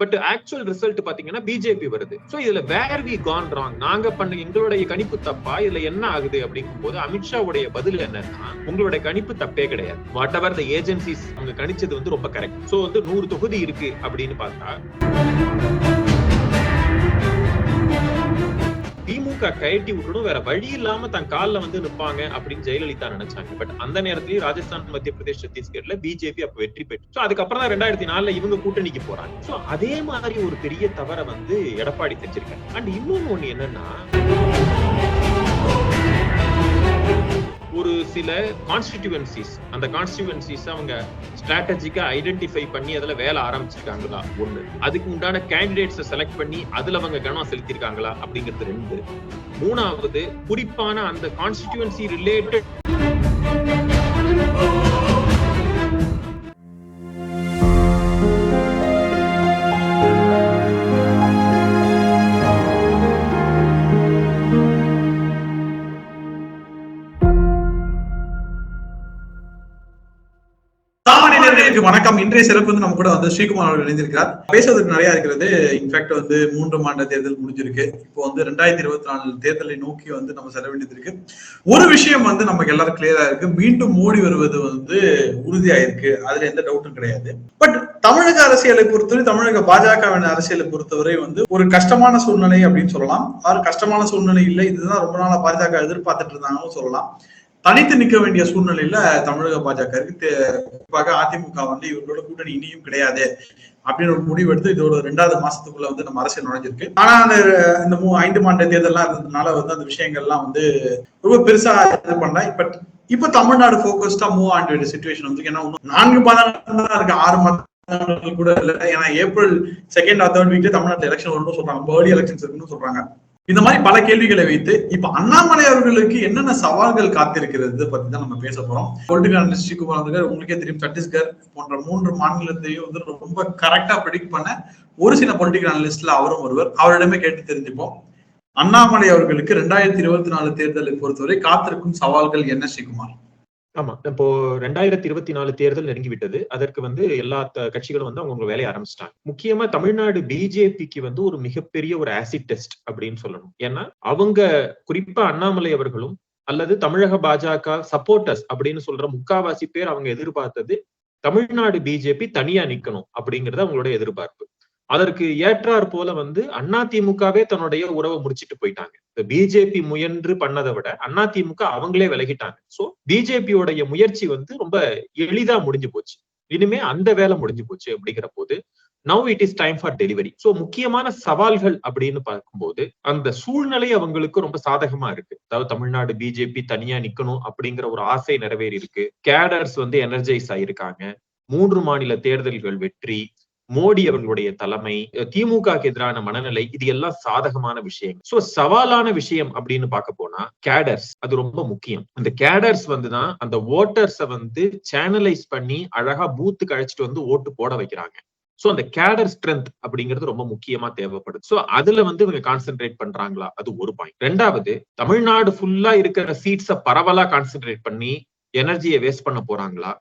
But actual result பாத்தீங்கன்னா BJP வருது. So இதுல வேர் வி கான் ராங் நாங்க பண்ண எங்களுடைய கணிப்பு தப்பா? இதுல என்ன ஆகுது அப்படிங்கும் போது அமித்ஷாவுடைய பதில் என்னன்னா உங்களுடைய கணிப்பு தப்பே கிடையாது. வாட் எவர் த ஏஜென்சிஸ் அவங்க கணிச்சது வந்து ரொம்ப கரெக்ட் சோ வந்து நூறு தொகுதி இருக்கு அப்படின்னு பார்த்தா திமுக கயட்டி விட்டுடும். வேற வழி இல்லாம தன் கால்ல வந்து நிப்பாங்க அப்படின்னு ஜெயலலிதா நினைச்சாங்க. பட் அந்த நேரத்திலயும் ராஜஸ்தான் மத்திய பிரதேஷ் சத்தீஸ்கர்ல பிஜேபி அப்ப வெற்றி பெற்று. சோ அதுக்கப்புறம் தான் ரெண்டாயிரத்தி நாலுல இவங்க கூட்டணிக்கு போறாங்க. சோ அதே மாதிரி ஒரு பெரிய தவறை வந்து எடப்பாடி செஞ்சிருக்காங்க அண்ட் இன்னொன்னு ஒண்ணு என்னன்னா ஒரு சில கான்ஸ்டிடியூவன்சிஸ் அந்த கான்ஸ்டிடியூவன்சிஸ் அவங்க ஸ்ட்ராட்டஜிக்கா ஐடென்டிஃபை பண்ணி அதுல வேலை ஆரம்பிச்சிருக்காங்களா? ஒண்ணு. அதுக்கு உண்டான கேண்டிடேட்ஸை செலக்ட் பண்ணி அதுல அவங்க கவனம் செலுத்திருக்காங்களா? அப்படிங்கிறது ரெண்டு. மூணாவது குறிப்பான அந்த கான்ஸ்டிடியூவன்சி ரிலேட்டட் வணக்கம் இன்றைய சிறப்பு வந்து நம்ம கூட வந்து ஸ்ரீகுமார் அவர்கள் இணைந்திருக்கிறார். பேசுவதற்கு நிறைய இருக்கிறது. இன்ஃபேக்ட் வந்து மூன்று மாநில தேர்தல் முடிஞ்சிருக்கு. இப்போ வந்து ரெண்டாயிரத்தி இருபத்தி நாலு தேர்தலை நோக்கி வந்து நம்ம செல்ல வேண்டியது இருக்கு. ஒரு விஷயம் வந்து நமக்கு எல்லாரும் கிளியரா இருக்கு. மீண்டும் மோடி வருவது வந்து உறுதியாயிருக்கு. அதுல எந்த டவுட்டும் கிடையாது. பட் தமிழக அரசியலை பொறுத்தவரை தமிழக பாஜகவின் அரசியலை பொறுத்தவரை வந்து ஒரு கஷ்டமான சூழ்நிலை அப்படின்னு சொல்லலாம். ஆறு கஷ்டமான சூழ்நிலை இல்லை. இதுதான் ரொம்ப நாளா பாஜக எதிர்பார்த்துட்டு இருந்தாங்கன்னு சொல்லலாம். தனித்து நிற்க வேண்டிய சூழ்நிலையில தமிழக பாஜக இருக்கு குறிப்பாக அதிமுக வந்து இவர்களோட கூட்டணி இனியும் கிடையாது அப்படின்னு ஒரு முடிவு எடுத்து இதோட ரெண்டாவது மாசத்துக்குள்ள வந்து நம்ம அரசியல் நுழைஞ்சிருக்கு. ஆனா அந்த இந்த மூ ஐந்து மாநில தேர்தல்லாம் இருந்ததுனால வந்து அந்த விஷயங்கள்லாம் வந்து ரொம்ப பெருசா இது பண்ணல. பட் இப்ப தமிழ்நாடு போக்கஸ்டா மூவ் ஆன் வேண்டிய சுச்சுவேஷன் வந்து ஏன்னா நான்கு மாதங்கள் தான் இருக்கு. ஆறு மாதங்கள் கூட இல்லை. ஏன்னா ஏப்ரல் செகண்ட் ஆர் தேர்ட் வீக்ல தமிழ்நாட்டில் எலெக்ஷன் வரணும்னு சொல்றாங்க. ஏர்லி எலெக்ஷன்ஸ் இருக்குன்னு சொல்றாங்க. இந்த மாதிரி பல கேள்விகளை வைத்து இப்ப அண்ணாமலை அவர்களுக்கு என்னென்ன சவால்கள் காத்திருக்கிறது பத்தி தான் நம்ம பேச போறோம். பொலிட்டிகல் அனலிஸ்ட் ஸ்ரீகுமார் அவர்கள் உங்களுக்கே தெரியும் சத்தீஸ்கர் போன்ற மூன்று மாநிலத்தையும் வந்து ரொம்ப கரெக்டா ப்ரெடிக்ட் பண்ண ஒரு சில பொலிட்டிகல் அனலிஸ்ட்ல அவரும் ஒருவர். அவரிடமே கேட்டு தெரிஞ்சுப்போம். அண்ணாமலை அவர்களுக்கு ரெண்டாயிரத்தி இருபத்தி நாலு தேர்தலை பொறுத்தவரை காத்திருக்கும் சவால்கள் என்ன ஸ்ரீகுமார்? ஆமா. இப்போ ரெண்டாயிரத்தி இருபத்தி நாலு தேர்தல் நெருங்கி விட்டது அதற்கு வந்து எல்லா கட்சிகளும் வந்து அவங்க வேலையை ஆரம்பிச்சிட்டாங்க. முக்கியமா தமிழ்நாடு பிஜேபிக்கு வந்து ஒரு மிகப்பெரிய ஒரு ஆசிட் டெஸ்ட் அப்படின்னு சொல்லணும். ஏன்னா அவங்க குறிப்பா அண்ணாமலை அவர்களும் அல்லது தமிழக பாஜக சப்போர்ட்டர்ஸ் அப்படின்னு சொல்ற முக்காவாசி பேர் அவங்க எதிர்பார்த்தது தமிழ்நாடு பிஜேபி தனியா நிக்கணும் அப்படிங்கறது அவங்களோட எதிர்பார்ப்பு. அதற்கு ஏற்றார் போல வந்து அதிமுகவே தன்னுடைய உறவை முடிச்சிட்டு போயிட்டாங்க. பிஜேபி முயன்று பண்ணதை விட அதிமுக அவங்களே விலகிட்டாங்க. சோ பிஜேபியோடைய முயற்சி வந்து ரொம்ப எளிதா முடிஞ்சு போச்சு. இனிமே அந்த வேலை முடிஞ்சு போச்சு அப்படிங்கிற போது now it is time for delivery so முக்கியமான சவால்கள் அப்படின்னு பார்க்கும்போது அந்த சூழ்நிலை அவங்களுக்கு ரொம்ப சாதகமா இருக்கு. அதாவது தமிழ்நாடு பிஜேபி தனியா நிக்கணும் அப்படிங்கிற ஒரு ஆசை நிறைவேறி இருக்கு கேடர்ஸ் வந்து எனர்ஜைஸ் ஆயிருக்காங்க. மூன்று மாநில தேர்தல்கள் வெற்றி மோடி அவர்களுடைய தலைமை திமுக எதிரான மனநிலை இது எல்லாம் சாதகமான விஷயங்கள். சோ சவாலான விஷயம் அப்படின்னு பார்க்க போனா கேடர்ஸ் அது ரொம்ப முக்கியம். அந்த கேடர்ஸ் வந்துதான் அந்த ஓட்டர்ஸை வந்து சேனலைஸ் பண்ணி அழகா பூத்துக்கு அழைச்சிட்டு வந்து ஓட்டு போட வைக்கிறாங்க. சோ அந்த கேடர் ஸ்ட்ரென்த் அப்படிங்கிறது ரொம்ப முக்கியமா தேவைப்படுது. சோ அதுல வந்து இவங்க கான்சென்ட்ரேட் பண்றாங்களா? அது ஒரு பாயிண்ட் ரெண்டாவது தமிழ்நாடு ஃபுல்லா இருக்கிற சீட்ஸை பரவலா கான்சென்ட்ரேட் பண்ணி எனர்ஜியை வேஸ்ட் பண்ண போறாங்களா?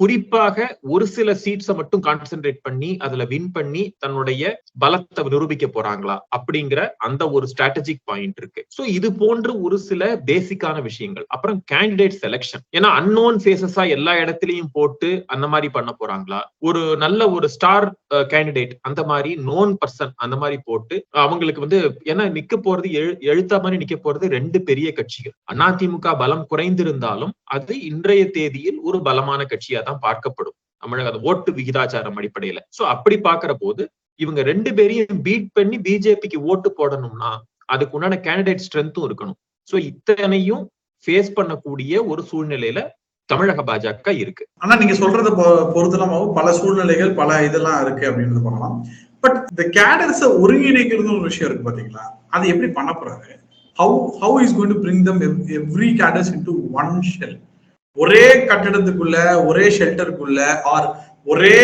குறிப்பாக ஒரு சில சீட்ஸை மட்டும் கான்சென்ட்ரேட் பண்ணி அதுல வின் பண்ணி தன்னுடைய பலத்தை நிரூபிக்க போறாங்களா? அப்படிங்கிற அந்த ஒரு ஸ்ட்ராட்டஜிக் பாயிண்ட் இருக்கு. ஸோ இது போன்று ஒரு சில பேசிக்கான விஷயங்கள். அப்புறம் கேண்டிடேட் செலெக்ஷன் ஏன்னா அன்னோன் ஃபேசஸா எல்லா இடத்துலயும் போட்டு அந்த மாதிரி பண்ண போறாங்களா? ஒரு நல்ல ஒரு ஸ்டார் கேண்டிடேட் அந்த மாதிரி நோன் பர்சன் அந்த மாதிரி போட்டு அவங்களுக்கு வந்து ஏன்னா நிக்க போறது எழுத்தா மாதிரி நிக்க போறது ரெண்டு பெரிய கட்சிகள். அதிமுக பலம் குறைந்திருந்தாலும் அது இன்றைய தேதியில் ஒரு பலமான கட்சியா தான் பார்க்கப்படும். தமிழக ஓட்டு விகிதாச்சாரம் அடிப்படையில. சோ அப்படி பாக்குற போது இவங்க ரெண்டு பேரையும் பீட் பண்ணி பிஜேபிக்கு ஓட்டு போடணும்னா அதுக்கு உண்டான கேண்டிடேட் ஸ்ட்ரென்த்தும் இருக்கணும். சோ இத்தனையும் ஃபேஸ் பண்ணக்கூடிய ஒரு சூழ்நிலையில தமிழக பாஜக இருக்கு. ஆனா நீங்க சொல்றத பொறுத்தலாமாவும் பல சூழ்நிலைகள் பல இதெல்லாம் இருக்கு அப்படின்னு பண்ணலாம். பட் இந்த கேடர்ஸ ஒருங்கிணைக்கிறது ஒரு விஷயம் இருக்கு பாத்தீங்களா? அது எப்படி பண்ண போறாரு? How how is going to bring them every cadres into one shell ஒரே கட்டடத்துக்குள்ள ஒரே ஷெல்டருக்குள்ள ஆர் ஒரே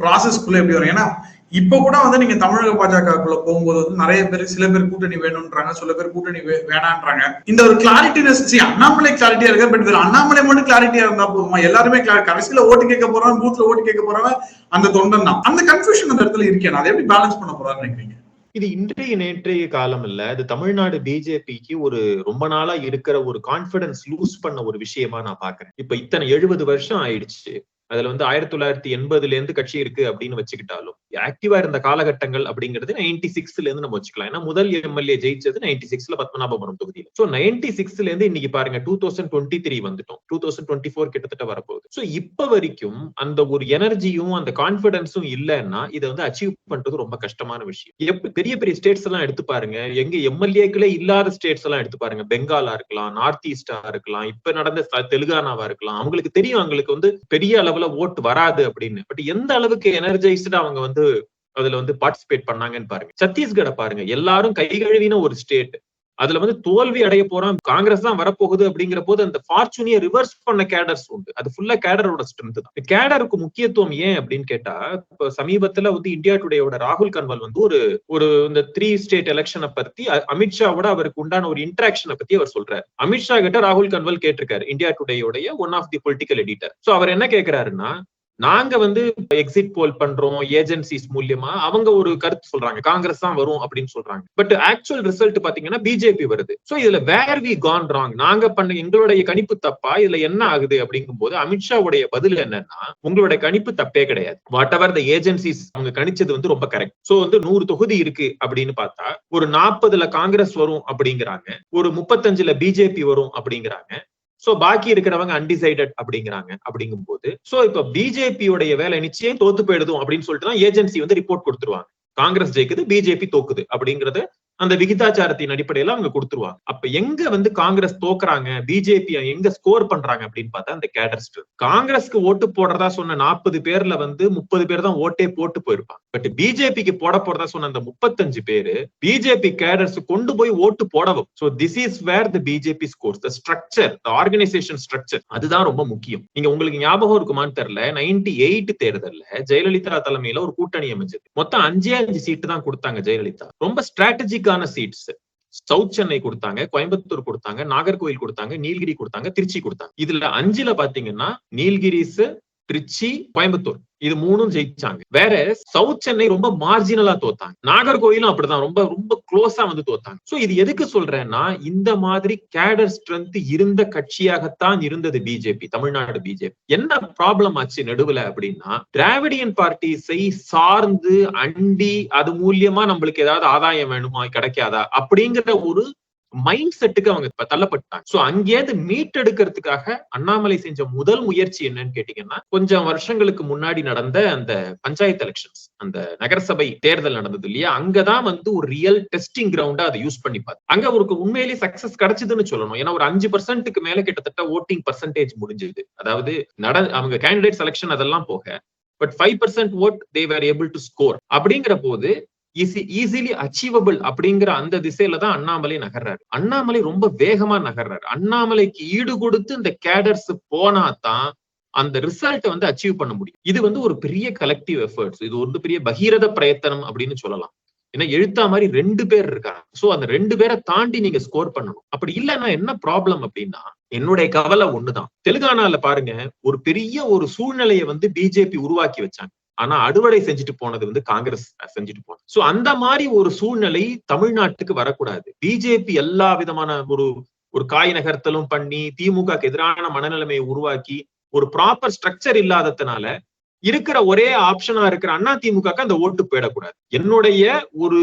ப்ராசஸ்க்குள்ள எப்படி வரும்? ஏன்னா இப்ப கூட வந்து நீங்க தமிழக பாஜகக்குள்ள போகும்போது வந்து நிறைய பேர் சில பேர் கூட்டணி வேணும்ன்றாங்க சில பேர் கூட்டணி வேணான்றாங்க. இந்த ஒரு கிளாரிட்டினஸ் அண்ணாமலை கிளாரிட்டியா இருக்க பட் இதுல அண்ணாமலை மட்டும் கிளாரிட்டியா இருந்தா போதுமா? எல்லாருமே கடைசியில ஓட்டு கேட்க போறவன் பூத்ல ஓட்டு கேட்க போறவன் அந்த தொண்டன் தான். அந்த கன்ஃபியூஷன் அந்த இடத்துல இருக்கேன் அதை எப்படி பேலன்ஸ் பண்ண போறாருன்னு நினைக்கிறீங்க? இது இன்றைய நேற்றைய காலம் இல்ல இது தமிழ்நாடு பிஜேபிக்கு ஒரு ரொம்ப நாளா இருக்கிற ஒரு கான்பிடன்ஸ் லூஸ் பண்ண ஒரு விஷயமா நான் பாக்குறேன். இப்ப இத்தனை எழுபது வருஷம் ஆயிடுச்சு. அதுல வந்து ஆயிரத்தி தொள்ளாயிரத்தி எண்பதுல இருந்து கட்சி இருக்கு அப்படின்னு வச்சுக்கிட்டாலும் ஆக்டிவா இருந்த காலகட்டங்கள் அப்படிங்கிறது நைன்டி சிக்ஸ்ல இருந்து நம்ம வச்சுக்கலாம். ஏன்னா முதல் எம்எல்ஏ ஜெயிச்சது நைன்டி சிக்ஸ்ல பத்மநாபபுரம் தொகுதியில. சோ நைன்டி சிக்ஸ்ல இருந்து இன்னைக்கு பாருங்க டூ தௌசண்ட் டுவெண்ட்டி த்ரீ வந்துட்டோம். டூ தௌசண்ட் டுவெண்ட்டி ஃபோர் கிட்டத்தட்ட வரப்போகுது. சோ இப்ப வரைக்கும் அந்த ஒரு எனர்ஜியும் அந்த கான்பிடன்ஸும் இல்லைன்னா இதை வந்து அச்சீவ் பண்றது ரொம்ப கஷ்டமான விஷயம். எப்படி பெரிய பெரிய ஸ்டேட்ஸ் எல்லாம் எடுத்து பாருங்க எங்க எம்எல்ஏக்களே இல்லாத ஸ்டேட்ஸ் எல்லாம் எடுத்து பாருங்க. பெங்காலா இருக்கலாம் நார்த் ஈஸ்டா இருக்கலாம் இப்ப நடந்த தெலுங்கானாவா இருக்கலாம். அவங்களுக்கு தெரியும் அவங்களுக்கு வந்து பெரிய அளவுல ஓட்டு வராது அப்படின்னு. பட் எந்த அளவுக்கு எனர்ஜைஸ்டா அவங்க வந்து அதுல வந்து பார்ட்டிசிபேட் பண்ணாங்கன்னு பாருங்க. சத்தீஸ்கரை பாருங்க. எல்லாரும் கை கழுவின ஒரு ஸ்டேட் அதுல வந்து தோல்வி அடைய போறான் காங்கிரஸ் தான் வரப்போகுது அப்படிங்கிற போது அந்த ஃபார்ச்சுனியை ரிவர்ஸ் பண்ண கேடர்ஸ் உண்டு. அது ஃபுல்லா கேடரோட ஸ்ட்ரென்த் தான். கேடருக்கு முக்கியத்துவம் ஏன் அப்படின்னு கேட்டா இப்ப சமீபத்துல வந்து இந்தியா டுடேயோட ராகுல் கன்வால் வந்து ஒரு ஒரு இந்த த்ரீ ஸ்டேட் எலெக்ஷனை பத்தி அமித்ஷாவோட அவருக்கு உண்டான ஒரு இன்ட்ராக்ஷனை பத்தி அவர் சொல்றாரு. அமித்ஷா கிட்ட ராகுல் கன்வால் கேட்டிருக்காரு India டுடேயோடைய one of the political editor so அவர் என்ன கேக்குறாருன்னா நாங்க வந்து எக்ஸிட் போல் பண்றோம் ஏஜென்சிஸ் மூலியமா அவங்க ஒரு கருத்து சொல்றாங்க. காங்கிரஸ் தான் வரும் அப்படின்னு சொல்றாங்க. பட் ஆக்சுவல் ரிசல்ட் பாத்தீங்கன்னா பிஜேபி வருது. சோ இதுல வேர் வி கான் ராங் நாங்க பண்ண எங்களுடைய கணிப்பு தப்பா? இதுல என்ன ஆகுது அப்படிங்கும் போது அமித்ஷாவுடைய பதில் என்னன்னா உங்களுடைய கணிப்பு தப்பே கிடையாது. வாட் எவர் த ஏஜென்சிஸ் அவங்க கணிச்சது வந்து ரொம்ப கரெக்ட் சோ வந்து நூறு தொகுதி இருக்கு அப்படின்னு பார்த்தா ஒரு நாற்பதுல காங்கிரஸ் வரும் அப்படிங்கிறாங்க. ஒரு முப்பத்தஞ்சுல பிஜேபி வரும் அப்படிங்கிறாங்க. சோ பாக்கி இருக்கிறவங்க அன்டிசைடட் அப்படிங்கிறாங்க. அப்படிங்கும் போது சோ இப்ப பிஜேபியோடைய வேலை நிச்சயம் தோத்து போயிடுதும் அப்படின்னு சொல்லிட்டு தான் ஏஜென்சி வந்து ரிப்போர்ட் கொடுத்துருவாங்க. காங்கிரஸ் ஜெயிக்குது பிஜேபி தோக்குது அப்படிங்கறது அந்த விகிதாச்சாரத்தின் அடிப்படையில அவங்க கொடுத்துருவாங்க. அப்ப எங்க வந்து காங்கிரஸ் தோக்குறாங்க பிஜேபி எங்க ஸ்கோர் பண்றாங்க அப்படின்னு பார்த்தா அந்த கேடர் காங்கிரஸ்க்கு ஓட்டு போடுறதா சொன்ன நாற்பது பேர்ல வந்து முப்பது பேர் தான் ஓட்டே போட்டு போயிருப்பாங்க. பட் பிஜேபிக்கு போட போறதா சொன்ன அந்த முப்பத்தஞ்சு பேரு பிஜேபி கேடர்ஸ் கொண்டு போய் ஓட்டு போடவும். So this is where the BJP scores the structure the organisation structure அதுதான் ரொம்ப முக்கியம். நீங்க உங்களுக்கு ஞாபகம் இருக்குமான்னு தெரியல நைன்டி எயிட் தேர்தல்ல ஜெயலலிதா தலைமையில ஒரு கூட்டணி அமைஞ்சது. மொத்தம் அஞ்சே அஞ்சு சீட்டு தான் கொடுத்தாங்க ஜெயலலிதா. ரொம்ப ஸ்ட்ராட்டஜிக்கான சீட்ஸ் சவுத் சென்னை கொடுத்தாங்க கோயம்புத்தூர் கொடுத்தாங்க நாகர்கோவில் கொடுத்தாங்க நீலகிரி கொடுத்தாங்க திருச்சி கொடுத்தாங்க. இதுல அஞ்சுல பாத்தீங்கன்னா நீலகிரிஸ் திருச்சி கோயம்புத்தூர். இது மூணும் ஜெயிச்சாங்க. வேற சவுத் சென்னை ரொம்ப மார்ஜினலா தோத்தாங்க. நாகர்கோயிலும் அப்படிதான். ரொம்ப ரொம்ப க்ளோஸா வந்து தோத்தாங்க. சோ இது எதுக்கு சொல்றேன்னா இந்த மாதிரி கேடர் ஸ்ட்ரென்த் இருந்த கட்சியாகத்தான் இருந்தது பிஜேபி தமிழ்நாடு பிஜேபி என்ன ப்ராப்ளம் ஆச்சு நடுவுல அப்படின்னா திராவிடியன் பார்ட்டிஸை சார்ந்து அண்டி அது மூலியமா நம்மளுக்கு ஏதாவது ஆதாயம் வேணுமா கிடைக்காதா அப்படிங்கிற ஒரு மைண்ட் செட்டுக்கு அவங்க இப்ப தள்ளப்பட்டாங்க. சோ அங்கேயிருந்து மீட்டெடுக்கிறதுக்காக அண்ணாமலை செஞ்ச முதல் முயற்சி என்னன்னு கேட்டீங்கன்னா கொஞ்சம் வருஷங்களுக்கு முன்னாடி நடந்த அந்த பஞ்சாயத்து எலெக்ஷன்ஸ் அந்த நகரசபை தேர்தல் நடந்தது இல்லையா? அங்கதான் வந்து ஒரு ரியல் டெஸ்டிங் கிரவுண்டா அதை யூஸ் பண்ணி பார்த்து. அங்க அவருக்கு உண்மையிலேயே சக்சஸ் கிடைச்சதுன்னு சொல்லணும். ஏன்னா ஒரு அஞ்சு பர்சன்ட்டுக்கு மேல கிட்டத்தட்ட ஓட்டிங் பர்சன்டேஜ் முடிஞ்சது. அதாவது நட அவங்க கேண்டிடேட் செலெக்ஷன் அதெல்லாம் போக but five percent vote they were able to score அப்படிங்கிற போது ஈஸி ஈஸிலி அச்சீவபிள் அப்படிங்கிற அந்த திசையில தான் அண்ணாமலை நகர்றாரு. அண்ணாமலை ரொம்ப வேகமா நகர்றாரு. அண்ணாமலைக்கு ஈடு கொடுத்து இந்த கேடர்ஸ் போனா தான் அந்த ரிசல்ட்டை வந்து அச்சீவ் பண்ண முடியும். இது வந்து ஒரு பெரிய கலெக்டிவ் எஃபர்ட்ஸ் இது ஒரு பெரிய பகீரத பிரயத்தனம் அப்படின்னு சொல்லலாம். ஏன்னா எழுத்தா மாதிரி ரெண்டு பேர் இருக்காங்க. சோ அந்த ரெண்டு பேரை தாண்டி நீங்க ஸ்கோர் பண்ணணும். அப்படி இல்லைன்னா என்ன ப்ராப்ளம் அப்படின்னா என்னுடைய கவலை ஒண்ணுதான். தெலுங்கானால பாருங்க ஒரு பெரிய ஒரு சூழ்நிலையை வந்து பிஜேபி உருவாக்கி வச்சாங்க. ஆனா அறுவடை செஞ்சுட்டு போனது வந்து காங்கிரஸ் செஞ்சுட்டு போனது. சோ அந்த மாதிரி ஒரு சூழ்நிலை தமிழ்நாட்டுக்கு வரக்கூடாது. பிஜேபி எல்லா விதமான ஒரு ஒரு காய் நகர்த்தலும் பண்ணி திமுகக்கு எதிரான மனநிலைமையை உருவாக்கி ஒரு ப்ராப்பர் ஸ்ட்ரக்சர் இல்லாததுனால இருக்கிற ஒரே ஆப்ஷனா இருக்கிற அண்ணா திமுக அந்த ஓட்டு போயிடக்கூடாது. என்னுடைய ஒரு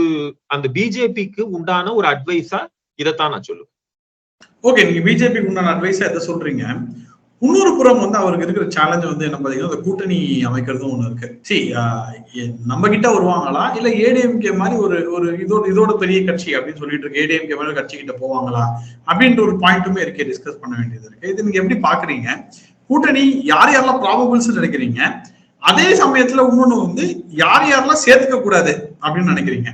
அந்த பிஜேபிக்கு உண்டான ஒரு அட்வைஸா இதைத்தான் நான் சொல்லுவேன். ஓகே நீங்க பிஜேபிக்கு உண்டான அட்வைஸா எதை சொல்றீங்க. இன்னொரு புறம் வந்து அவருக்கு இருக்கிற சேலஞ்ச் வந்து என்ன பாத்தீங்கன்னா அந்த கூட்டணி அமைக்கிறதும் ஒண்ணு இருக்கு. சி நம்ம கிட்ட வருவாங்களா? இல்ல ஏடிஎம்கே மாதிரி ஒரு ஒரு இதோட இதோட பெரிய கட்சி அப்படின்னு சொல்லிட்டு இருக்கு ஏடிஎம்கே மாதிரி கட்சி கிட்ட போவாங்களா? அப்படின்ற ஒரு பாயிண்ட்டுமே இருக்கே டிஸ்கஸ் பண்ண வேண்டியது இருக்கு. இது நீங்க எப்படி பாக்குறீங்க கூட்டணி யார் யாரெல்லாம் ப்ராபபிள்ஸ் நினைக்கிறீங்க? அதே சமயத்துல இன்னொன்னு வந்து யார் யாரெல்லாம் சேர்த்துக்க கூடாது அப்படின்னு நினைக்கிறீங்க?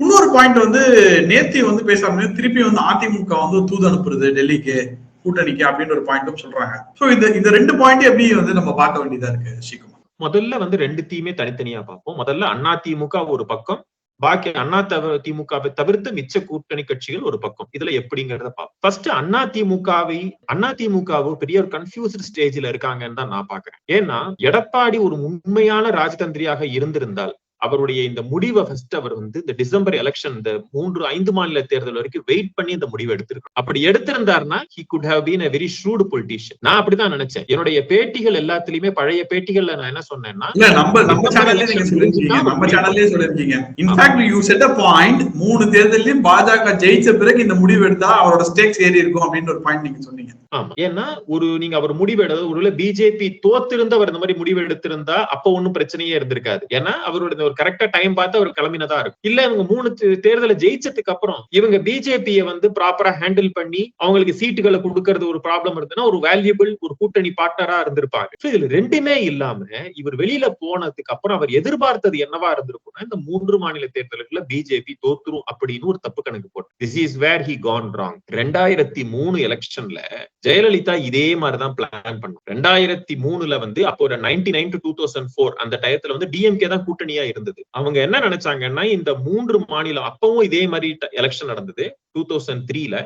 இன்னொரு பாயிண்ட் வந்து நேத்தி வந்து பேசாம திருப்பி வந்து அதிமுக வந்து தூது அனுப்புறது டெல்லிக்கு. கூட்டணிக்கு அப்படின்னு ஒரு பாயிண்டும் சொல்றாங்க. சோ இந்த இந்த ரெண்டு பாயிண்ட் எப்படி வந்து நம்ம பார்க்க வேண்டியதா இருக்கு ஸ்ரீகுமார் முதல்ல வந்து ரெண்டுத்தையுமே தனித்தனியா பார்ப்போம். முதல்ல அண்ணா திமுக ஒரு பக்கம் பாக்கி அண்ணா தவ திமுகவை தவிர்த்து மிச்ச கூட்டணி கட்சிகள் ஒரு பக்கம். இதுல எப்படிங்கறத பார்ப்போம் ஃபர்ஸ்ட் அண்ணா திமுகவை அண்ணா திமுகவும் பெரிய ஒரு கன்ஃபியூஸ்ட் ஸ்டேஜ்ல இருக்காங்கன்னு தான் நான் பாக்குறேன் ஏன்னா எடப்பாடி ஒரு உண்மையான ராஜதந்திரியாக இருந்திருந்தால் அவருடைய இந்த முடிவை ஃபர்ஸ்ட் அவர் வந்து இந்த டிசம்பர் எலெக்ஷன் இந்த மூன்று ஐந்து மாநில தேர்தல் வரைக்கும் வெயிட் பண்ணி இந்த முடிவை எடுத்திருக்கணும் அப்படி எடுத்திருந்தாருன்னா he could have been a very shrewd politician நான் அப்படிதான் நினைச்சேன். என்னுடைய பேட்டிகள் எல்லாத்துலயுமே பழைய பேட்டிகள்ல நான் என்ன சொன்னேன்னா நம்ம நம்ம சேனல்லே நீங்க சொல்லிருக்கீங்க. நம்ம சேனல்லே சொல்லிருக்கீங்க. In fact you said a point மூணு தேர்தலையும் பாஜக ஜெயிச்ச பிறகு இந்த முடிவு எடுத்தா அவரோட ஸ்டேக்ஸ் ஏறி இருக்கும் அப்படின்னு ஒரு பாயிண்ட் நீங்க சொன்னீங்க. ஆமா. ஏன்னா ஒரு நீங்க அவர் முடிவு எடுத்து ஒருவேளை பிஜேபி தோத்திருந்த அவர் இந்த மாதிரி முடிவு எடுத்திருந்தா அப்ப ஒண்ணும் பிரச்சனையே இருந்திருக்காது. ஏன்னா அவரோட இந்த ஒரு கரெக்டா டைம் பார்த்து அவர் கிளம்பினதா இருக்கும். இல்ல இவங்க மூணு தேர்தலை ஜெயிச்சதுக்கு அப்புறம் இவங்க பிஜேபியை வந்து ப்ராப்பரா ஹேண்டில் பண்ணி அவங்களுக்கு சீட்டுகளை கொடுக்கறது ஒரு ப்ராப்ளம் இருந்ததுன்னா ஒரு வேல்யூபிள் ஒரு கூட்டணி பார்ட்னரா இருந்திருப்பாங்க இதுல ரெண்டுமே இல்லாம இவர் வெளியில போனதுக்கு அப்புறம் அவர் எதிர்பார்த்தது என்னவா இருந்திருக்கும்னா இந்த மூன்று மாநில தேர்தலுக்குள்ள பிஜேபி தோத்துரும் அப்படின்னு ஒரு தப்பு கணக்கு போட்டு this is where he gone wrong ரெண்டாயிரத்தி மூணு எலெக்ஷன்ல ஜெயலலிதா இதே மாதிரிதான் பிளான் பண்ணும் ரெண்டாயிரத்தி மூணுல வந்து அப்போ ஒரு ninety nine to two thousand four அந்த டயத்துல வந்து டிஎம்கே தான் கூட்டணியா இருந்தது. அவங்க என்ன நினைச்சாங்கன்னா இந்த மூன்று மாநிலம் அப்பவும் இதே மாதிரி எலெக்ஷன் நடந்தது. டூ தௌசண்ட் த்ரீல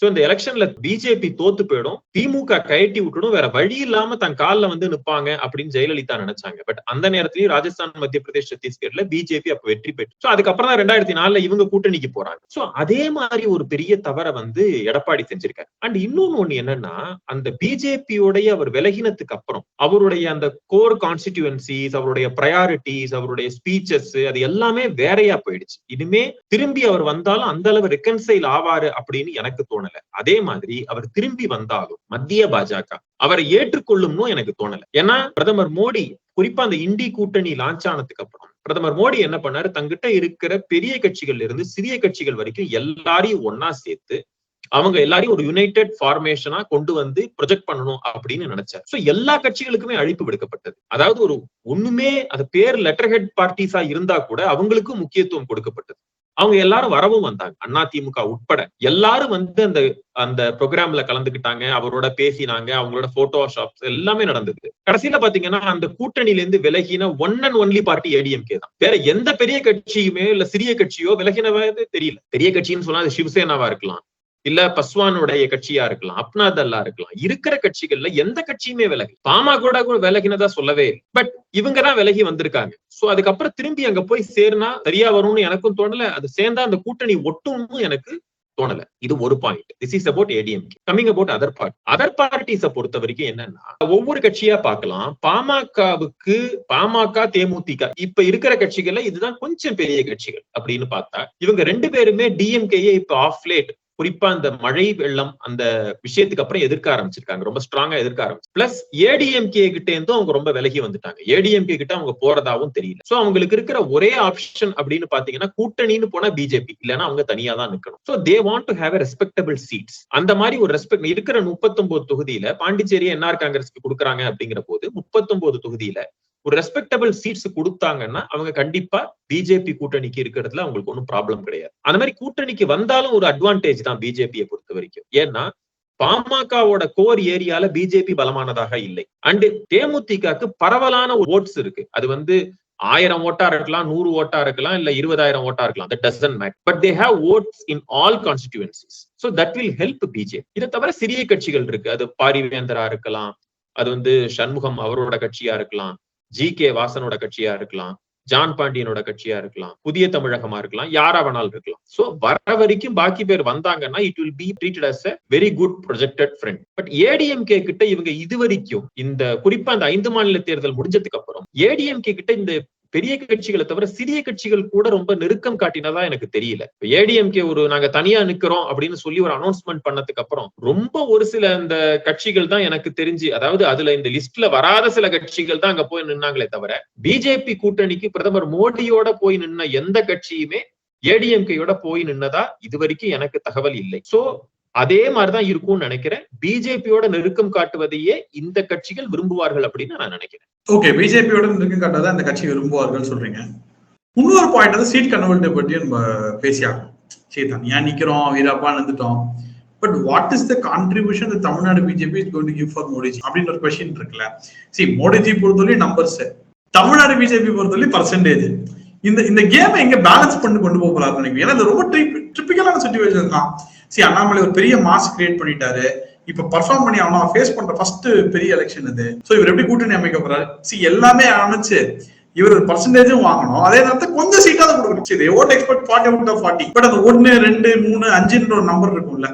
சோ இந்த எலெக்ஷன்ல பிஜேபி தோத்து போயிடும். திமுக கயட்டி விட்டுடும். வேற வழி இல்லாம தன் கால்ல வந்து நிப்பாங்க அப்படின்னு ஜெயலலிதா நினைச்சாங்க. பட் அந்த நேரத்திலயும் ராஜஸ்தான் மத்திய பிரதேஷ் சத்தீஸ்கர்ல பிஜேபி அப்ப வெற்றி பெற்று. சோ அதுக்கப்புறம் தான் ரெண்டாயிரத்தி நாலுல இவங்க கூட்டணிக்கு போறாங்க. சோ அதே மாதிரி ஒரு பெரிய தவறை வந்து எடப்பாடி செஞ்சிருக்காரு. அண்ட் இன்னொன்னு ஒண்ணு என்னன்னா அந்த பிஜேபியோடைய அவர் விலகினத்துக்கு அப்புறம் அவருடைய அந்த கோர் கான்ஸ்டிடியூன்சிஸ் அவருடைய ப்ரையாரிட்டிஸ் அவருடைய ஸ்பீச்சஸ் அது எல்லாமே வேறையா போயிடுச்சு. இனிமே திரும்பி அவர் வந்தாலும் அந்த அளவு ரெக்கன்சைல் ஆவாரு அப்படின்னு எனக்கு தோணும் தோணல. அதே மாதிரி அவர் திரும்பி வந்தாலும் மத்திய பாஜக அவரை ஏற்றுக்கொள்ளும்னு எனக்கு தோணல. ஏன்னா பிரதமர் மோடி குறிப்பா அந்த இண்டி கூட்டணி லான்ச் ஆனதுக்கு அப்புறம் பிரதமர் மோடி என்ன பண்ணாரு? தங்கிட்ட இருக்கிற பெரிய கட்சிகள்ல இருந்து சிறிய கட்சிகள் வரைக்கும் எல்லாரையும் ஒன்னா சேர்த்து அவங்க எல்லாரையும் ஒரு யுனைடெட் ஃபார்மேஷனா கொண்டு வந்து ப்ரொஜெக்ட் பண்ணணும் அப்படின்னு நினைச்சார். சோ எல்லா கட்சிகளுக்குமே அழைப்பு விடுக்கப்பட்டது. அதாவது ஒரு ஒண்ணுமே அது பேர் லெட்டர் ஹெட் பார்ட்டிஸா இருந்தா கூட அவங்களுக்கும் முக்கியத்துவம் கொடுக்கப்பட்டது. அவங்க எல்லாரும் வரவும் வந்தாங்க. அண்ணா திமுக உட்பட எல்லாரும் வந்து அந்த அந்த ப்ரோக்ராம்ல கலந்துக்கிட்டாங்க. அவரோட பேசினாங்க. அவங்களோட போட்டோ ஷாப்ஸ் எல்லாமே நடந்தது. கடைசியில பாத்தீங்கன்னா அந்த கூட்டணியில இருந்து விலகின one and only party ADMK தான். வேற எந்த பெரிய கட்சியுமே இல்ல சிறிய கட்சியோ விலகினவே தெரியல. பெரிய கட்சின்னு சொன்னா அது சிவசேனாவா இருக்கலாம். இல்ல பஸ்வானுடைய கட்சியா இருக்கலாம் அப்னாதல்லா இருக்கலாம் இருக்கிற கட்சிகள்ல எந்த கட்சியுமே விலகி பாமா கூட கூட விலகினதா சொல்லவே பட் இவங்க தான் விலகி வந்திருக்காங்க. சோ அதுக்கப்புறம் திரும்பி அங்க போய் சேர்னா சரியா வரும்னு எனக்கும் தோணல. அது சேர்ந்தா அந்த கூட்டணி ஒட்டும்னு எனக்கு தோணல. இது ஒரு point this is about ADMK coming about other party other பார்ட்டிஸ பொறுத்த வரைக்கும் என்னன்னா ஒவ்வொரு கட்சியா பார்க்கலாம் பாமகவுக்கு பாமக தேமுதிக இப்ப இருக்கிற கட்சிகள்ல இதுதான் கொஞ்சம் பெரிய கட்சிகள் அப்படின்னு பார்த்தா இவங்க ரெண்டு பேருமே டிஎம்கேயே இப்ப ஆஃப் லேட் குறிப்பா அந்த மழை வெள்ளம் அந்த விஷயத்துக்கு அப்புறம் எதிர்க்க ஆரம்பிச்சிருக்காங்க. ரொம்ப ஸ்ட்ராங்கா எதிர்க்க ஆரம்பிச்சு பிளஸ் ஏடிஎம்கே கிட்ட இருந்தும் அவங்க ரொம்ப விலகி வந்துட்டாங்க. ஏடிஎம்கே கிட்ட அவங்க போறதாவும் தெரியல. சோ அவங்களுக்கு இருக்கிற ஒரே ஆப்ஷன் அப்படின்னு பாத்தீங்கன்னா கூட்டணின்னு போனா பிஜேபி இல்லைன்னா அவங்க தனியா தான் நிக்கணும். So they want to have respectable seats அந்த மாதிரி ஒரு ரெஸ்பெக்ட் இருக்கிற முப்பத்தொன்பது தொகுதியில பாண்டிச்சேரி என்ஆர் காங்கிரஸ்க்கு கொடுக்குறாங்க அப்படிங்கிற போது முப்பத்தொன்பது தொகுதியில ஒரு ரெஸ்பெக்டபிள் சீட்ஸ் கொடுத்தாங்கன்னா அவங்க கண்டிப்பா பிஜேபி கூட்டணிக்கு இருக்கிறதுல அவங்களுக்கு ஒன்றும் ப்ராப்ளம் கிடையாது. அந்த மாதிரி கூட்டணிக்கு வந்தாலும் ஒரு அட்வான்டேஜ் தான் பிஜேபியை பொறுத்த வரைக்கும். ஏன்னா பாமகவோட கோர் ஏரியால பிஜேபி பலமானதாக இல்லை. அண்ட் தேமுதிகக்கு பரவலான ஓட்ஸ் இருக்கு. அது வந்து ஆயிரம் ஓட்டா இருக்கலாம் நூறு ஓட்டா இருக்கலாம் இல்ல இருபதாயிரம் ஓட்டா இருக்கலாம். That doesn't matter but they have votes in all constituencies so that will help BJP இதை தவிர சிறிய கட்சிகள் இருக்கு. அது பாரிவேந்தரா இருக்கலாம். அது வந்து சண்முகம் அவரோட கட்சியா இருக்கலாம். ஜி கே வாசனோட கட்சியா இருக்கலாம் ஜான் பாண்டியனோட கட்சியா இருக்கலாம் புதிய தமிழகமா இருக்கலாம் யாரா வேணாலும் இருக்கலாம். சோ வர வரைக்கும் பாக்கி பேர் வந்தாங்கன்னா it will be treated as a very good projected friend but ADMK கிட்ட இவங்க இது வரைக்கும் இந்த குறிப்பா அந்த ஐந்து மாநில தேர்தல் முடிஞ்சதுக்கு அப்புறம் ஏடிஎம்கே கிட்ட இந்த பெரிய கட்சிகளை தவிர சிறிய கட்சிகள் கூட ரொம்ப நெருக்கம் காட்டினதா எனக்கு தெரியல. ஏடிஎம்கே ஒரு நாங்க தனியா நிக்கிறோம் அப்படின்னு சொல்லி ஒரு அனௌன்ஸ்மெண்ட் பண்ணதுக்கு அப்புறம் ரொம்ப ஒரு சில இந்த கட்சிகள் தான் எனக்கு தெரிஞ்சு அதாவது அதுல இந்த லிஸ்ட்ல வராத சில கட்சிகள் தான் அங்க போய் நின்னாங்களே தவிர பிஜேபி கூட்டணிக்கு பிரதமர் மோடியோட போய் நின்ன எந்த கட்சியுமே ஏடிஎம்கேயோட போய் நின்னதா இது வரைக்கும் எனக்கு தகவல் இல்லை. சோ அதே மாதிரிதான் இருக்கும்னு நினைக்கிறேன். பிஜேபியோட நெருக்கம் காட்டுவதையே இந்த கட்சிகள் விரும்புவார்கள் அப்படின்னு நான் நினைக்கிறேன். ஓகே பிஜேபியோட நெருக்கம் காட்டுவதை அந்த கட்சி விரும்புவார்கள் சொல்றீங்க. இன்னொரு பாயிண்ட் வந்து சீட் கன்வெர்ட்டை பற்றி நம்ம பேசியாகும் சரி தனியா நிக்கிறோம்? வீரப்பா நின்றுட்டோம் but what is the contribution Tamil Nadu BJP is going to give for Modi ji அப்படின்னு ஒரு கொஸ்டின் இருக்குல்ல. சி மோடிஜி பொறுத்தவரை நம்பர்ஸ் தமிழ்நாடு பிஜேபி பொறுத்தவரை பர்சன்டேஜ் இந்த இந்த கேமை எங்க பேலன்ஸ் பண்ணி கொண்டு போக போறாரு நினைக்கிறேன் ஏன்னா இது ரொம்ப ட்ரிப்பிக்கலான சுச்சுவேஷன் தான். சி அண்ணாமலை ஒரு பெரிய மாஸ் கிரியேட் பண்ணிட்டாரு. இப்ப பர்ஃபார்ம் பண்ணி அவனை ஃபேஸ் பண்ற ஃபர்ஸ்ட் பெரிய எலெக்ஷன் இது. சோ இவர் எப்படி கூட்டணி அமைக்க போறாரு? சி எல்லாமே அமைச்சு இவர் ஒரு பர்சன்டேஜும் வாங்கணும். அதே நேரத்தில் கொஞ்சம் சீட்டா தான் கொடுக்கணும். சரி vote expect forty out forty but அந்த ஒன்னு ரெண்டு மூணு அஞ்சுன்ற ஒரு நம்பர் இருக்கும்ல.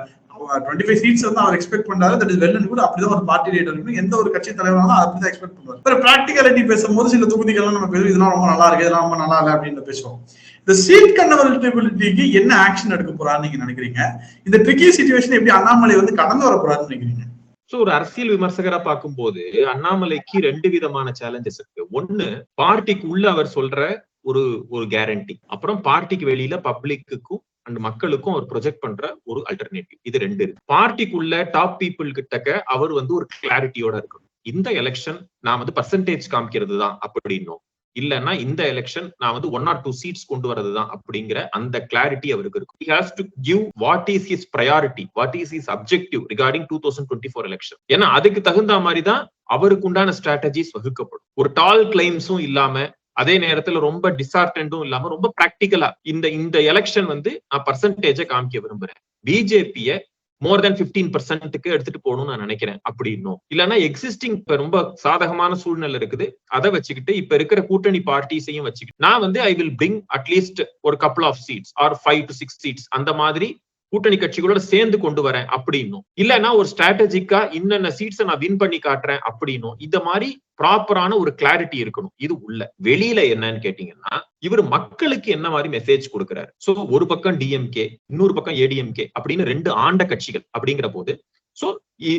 டுவெண்ட்டி ஃபைவ் சீட்ஸ் வந்து அவர் எக்ஸ்பெக்ட் பண்றாரு. தட் இஸ் வெல் கூட அப்படிதான் ஒரு பார்ட்டி லீடர் இருக்கும் எந்த ஒரு கட்சி தலைவராலும் அப்படிதான் எக்ஸ்பெக்ட் பண்ணுவார். ஒரு ப்ராக்டிகாலிட்டி பேசும்போது சில தொகுதிகள்லாம் நம்ம பேசுவோம். இதெல்லாம் ரொம்ப நல்லா இருக்கு. இதெல்லாம் ரொம்ப நல்லா இல்லை அப்படின்னு பேசுவோம். இந்த சீட் கன்வர்டபிலிட்டிக்கு என்ன ஆக்ஷன் எடுக்க போறான்னு நீங்க நினைக்கிறீங்க? இந்த ட்ரிக்கி சுச்சுவேஷன் எப்படி அண்ணாமலை வந்து கடந்து வர போறாருன்னு நினைக்கிறீங்க? சோ ஒரு அரசியல் விமர்சகரா பார்க்கும்போது அண்ணாமலைக்கு ரெண்டு விதமான சேலஞ்சஸ் இருக்கு. ஒண்ணு பார்ட்டிக்கு உள்ள அவர் சொல்ற ஒரு ஒரு கேரண்டி அப்புறம் பார்ட்டிக்கு வெளியில பப்ளிக்குக்கும் அண்ட் மக்களுக்கும் அவர் ப்ரொஜெக்ட் பண்ற ஒரு அல்டர்னேட்டிவ் இது ரெண்டு இருக்கு. பார்ட்டிக்குள்ள டாப் பீப்புள் கிட்டக்க அவர் வந்து ஒரு கிளாரிட்டியோட இருக்கணும். இந்த எலெக்ஷன் நான் வந்து பர்சன்டேஜ் காமிக்கிறது தான் அப்படின்னும். இல்லைன்னா இந்த எலெக்ஷன் நான் வந்து ஒன் ஆர் டூ சீட்ஸ் கொண்டு வரது தான் அப்படிங்கிற அந்த கிளாரிட்டி அவருக்கு இருக்கும். He has to give what is is priority what is is objective regarding two thousand twenty four election ஏன்னா அதுக்கு தகுந்த மாதிரி தான் அவருக்கு உண்டான ஸ்ட்ராட்டஜிஸ் வகுக்கப்படும். ஒரு டால் கிளைம்ஸும் இல்லாம அதே நேரத்துல ரொம்ப டிசார்டன்டும் இல்லாம ரொம்ப பிராக்டிக்கலா இந்த இந்த எலெக்ஷன் வந்து நான் பர்சன்டேஜை காமிக்க விரும்புறேன். பிஜேபியை மோர் தென் பிப்டீன் பர்சன்ட்டுக்கு எடுத்துட்டு போகணும்னு நான் நினைக்கிறேன். அப்படின்னும் இல்லைன்னா எக்ஸிஸ்டிங் இப்ப ரொம்ப சாதகமான சூழ்நிலை இருக்குது. அதை வச்சுக்கிட்டு இப்ப இருக்கிற கூட்டணி பார்ட்டிஸையும் வச்சுக்கிட்டு நான் வந்து ஐ வில் பிரிங் அட்லீஸ்ட் ஒரு couple of seats or five to six seats அந்த மாதிரி கூட்டணி கட்சிகளோட சேர்ந்து கொண்டு வரேன் அப்படின்னும். இல்லைன்னா ஒரு ஸ்ட்ராட்டஜிக்கா இன்னென்ன சீட்ஸை நான் வின் பண்ணி காட்டுறேன் அப்படின்னும். இந்த மாதிரி ப்ராப்பரான ஒரு கிளாரிட்டி இருக்கணும். இது உள்ள. வெளியில என்னன்னு கேட்டீங்கன்னா இவர் மக்களுக்கு என்ன மாதிரி மெசேஜ் கொடுக்கிறாரு? சோ ஒரு பக்கம் டிஎம்கே இன்னொரு பக்கம் ஏடிஎம்கே அப்படின்னு ரெண்டு ஆண்ட கட்சிகள் அப்படிங்கிற போது சோ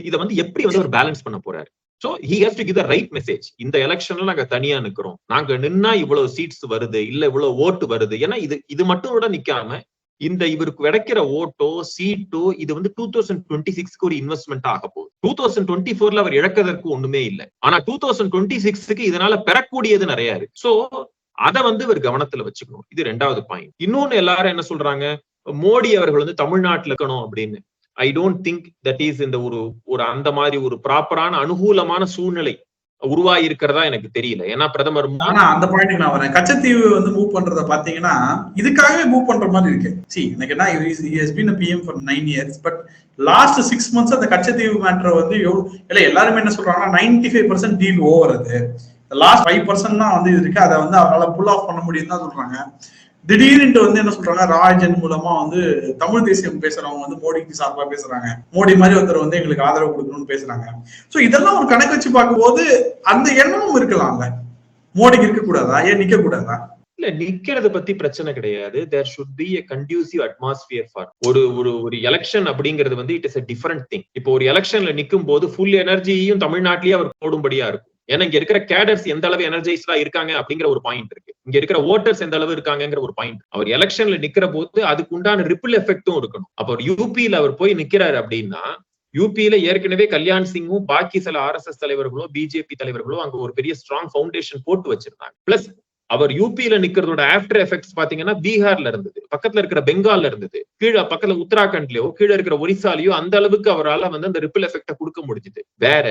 இதை வந்து எப்படி வந்து ஒரு பேலன்ஸ் பண்ண போறாரு? So he has to give the right message இந்த எலெக்ஷன்ல நாங்க தனியா நிக்கிறோம். நாங்க நின்னா இவ்வளவு சீட்ஸ் வருது இல்ல இவ்வளவு ஓட்டு வருது. ஏன்னா இது இது மட்டும் கூட நிக்காம இந்த இவருக்கு கிடைக்கிற ஓட்டோ சீட்டோ இது வந்து டூ தௌசண்ட் டுவெண்ட்டி சிக்ஸ்க்கு ஒரு இன்வெஸ்ட்மெண்ட் ஆக போகுது. டூ தௌசண்ட் டுவெண்ட்டி ஃபோர்ல அவர் இழக்கிறதுக்கு ஒண்ணுமே இல்லை. ஆனா டூ தௌசண்ட் டுவெண்ட்டி சிக்ஸ்க்கு இதனால பெறக்கூடியது நிறைய இருக்கு. சோ அதை வந்து இவர் கவனத்துல வச்சுக்கணும். இது ரெண்டாவது பாயிண்ட் இன்னொன்னு எல்லாரும் என்ன சொல்றாங்க? மோடி அவர்கள் வந்து தமிழ்நாட்டில் இருக்கணும் அப்படின்னு. I don't think that is இந்த ஒரு ஒரு அந்த மாதிரி ஒரு ப்ராப்பரான அனுகூலமான சூழ்நிலை. உருவாகி இருக்கிறதா எனக்கு தெரியல. ஏன்னா பிரதமர் ஆனா அந்த பாயிண்ட் நான் வரேன். கச்சத்தீவு வந்து மூவ் பண்றத பாத்தீங்கன்னா இதுக்காகவே மூவ் பண்ற மாதிரி இருக்கு. சி எனக்கு என்ன has been PM for nine years but last six months அந்த கச்சத்தீவு மேட்டர் வந்து இல்ல எல்லாருமே என்ன சொல்றாங்கன்னா ninety five percent deal over அது லாஸ்ட் ஃபைவ் பர்சன்ட் தான் வந்து இருக்கு. அதை வந்து அவரால் புல் ஆஃப் பண்ண முடியும் தான் சொல்றாங்க. திடீர்னு வந்து என்ன சொல்றாங்க ராஜன் மூலமா வந்து தமிழ் தேசியம் பேசுறவங்க வந்து மோடிக்கு சார்பா பேசுறாங்க. மோடி மாதிரி ஒருத்தர் வந்து எங்களுக்கு ஆதரவு கொடுக்கணும்னு பேசுறாங்க. சோ இதெல்லாம் ஒரு கணக்கு வச்சு பார்க்கும்போது அந்த எண்ணமும் இருக்கலாம்ல. மோடிக்கு இருக்க கூடாதா ஏன் நிக்க கூடாதா இல்ல நிக்கிறத பத்தி பிரச்சனை கிடையாது. There should be a conducive atmosphere for ஒரு ஒரு ஒரு எலெக்ஷன் அப்படிங்கிறது வந்து it is a different thing இப்போ ஒரு எலெக்ஷன்ல நிக்கும் போது ஃபுல் எனர்ஜியும் தமிழ்நாட்டிலேயே அவர் போடும்படியா இருக்கும். ஏன்னா இங்க இருக்கிற கேடர்ஸ் எந்த அளவு எனர்ஜைஸ்டா இருக்காங்க அப்படிங்கிற ஒரு பாயிண்ட் இருக்கு. இங்க இருக்கிற ஓட்டர்ஸ் எந்த அளவு இருக்காங்கிற ஒரு பாயிண்ட் அவர் எலெக்ஷன்ல நிக்கிற போது அதுக்கு உண்டான ரிப்பிள் எஃபெக்டும் இருக்கணும். அப்ப யூபியில அவர் போய் நிக்கிறாரு அப்படின்னா யூபியில ஏற்கனவே கல்யாண் சிங்கும் பாக்கி சில ஆர் எஸ் எஸ் தலைவர்களோ பிஜேபி தலைவர்களோ அங்க ஒரு பெரிய ஸ்ட்ராங் ஃபவுண்டேஷன் போட்டு வச்சிருந்தாங்க. பிளஸ் அவர் யூபியில நிக்கிறதோட ஆஃப்டர் எஃபெக்ட்ஸ் பாத்தீங்கன்னா பீகார்ல இருந்தது. பக்கத்துல இருக்கிற பெங்கால்ல இருந்தது. கீழே பக்கத்துல உத்தராகண்ட்லயோ கீழே இருக்கிற ஒரிசாலயோ அந்த அளவுக்கு அவரால் வந்து அந்த ரிப்பிள் எஃபெக்ட கொடுக்க முடிஞ்சது. வேற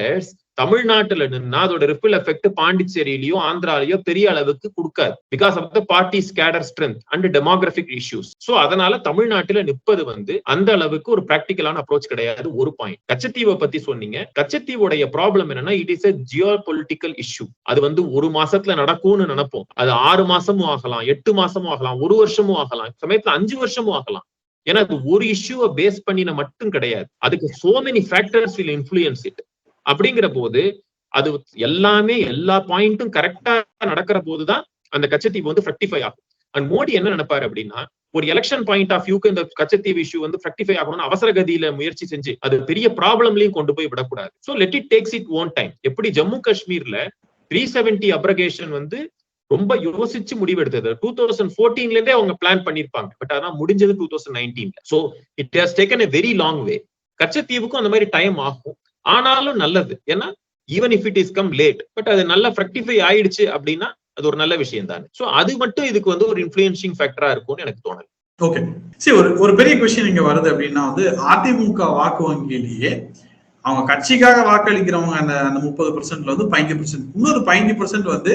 தமிழ்நாட்டுல நின்னா அதோட ரிப்பிள் எஃபெக்ட் பாண்டிச்சேரியிலயோ ஆந்திராலயோ பெரிய அளவுக்கு கொடுக்காது. Because of the party scatter strength and demographic issues so அதனால தமிழ்நாட்டுல நிற்பது வந்து அந்த அளவுக்கு ஒரு பிராக்டிக்கலான அப்ரோச் கிடையாது ஒரு பாயிண்ட் கச்சத்தீவை பத்தி சொன்னீங்க. கச்சத்தீவுடைய ப்ராப்ளம் என்னன்னா it is a geopolitical issue அது வந்து ஒரு மாசத்துல நடக்கும்னு நினைப்போம். அது ஆறு மாசமும் ஆகலாம் எட்டு மாசமும் ஆகலாம் ஒரு வருஷமும் ஆகலாம். சமயத்துல அஞ்சு வருஷமும் ஆகலாம். ஏன்னா அது ஒரு இஷ்யூவை பேஸ் பண்ணின மட்டும் கிடையாது. அதுக்கு so many factors will influence it அப்படிங்கிற போது அது எல்லாமே எல்லா பாயிண்ட்டும் கரெக்டா நடக்கிற போதுதான் அந்த கச்சத்தீவு வந்து ஃபிரக்டிஃபை ஆகும். அண்ட் மோடி என்ன நினைப்பாரு அப்படின்னா ஒரு எலெக்ஷன் பாயிண்ட் ஆஃப் வியூக்கு இந்த கச்சத்தீவு இஷ்யூ வந்து ஃபிரக்டிஃபை ஆகணும்னு அவசர கதியில முயற்சி செஞ்சு அது பெரிய ப்ராப்ளம்லயும் கொண்டு போய் விடக்கூடாது. So let it takes it own time எப்படி ஜம்மு காஷ்மீர்ல த்ரீ செவன்டி அப்ரகேஷன் வந்து ரொம்ப யோசிச்சு முடிவெடுத்தது. டூ தௌசண்ட் ஃபோர்டீன்ல இருந்தே அவங்க பிளான் பண்ணிருப்பாங்க பட் ஆனா முடிஞ்சது two thousand நைன்டீன்ல so it has taken a very long way கச்சத்தீவுக்கும் அந்த மாதிரி டைம் ஆகும். ஆனாலும் நல்லது. ஏன்னா even if it is come late but அது நல்லா ஃப்ரெக்டிஃபை ஆயிடுச்சு அப்படின்னா அது ஒரு நல்ல விஷயம் தானே சோ அது மட்டும் இதுக்கு வந்து ஒரு இன்ஃபுளுன்சிங் ஃபேக்டரா இருக்கும்னு எனக்கு தோணுது ஓகே சரி ஒரு ஒரு பெரிய கொஸ்டின் இங்க வருது அப்படின்னா வந்து அதிமுக வாக்கு வங்கியிலேயே அவங்க கட்சிக்காக வாக்களிக்கிறவங்க அந்த அந்த முப்பது பர்சன்ட்ல வந்து பதினஞ்சு பர்சன்ட் இன்னொரு பதினஞ்சு பர்சன்ட் வந்து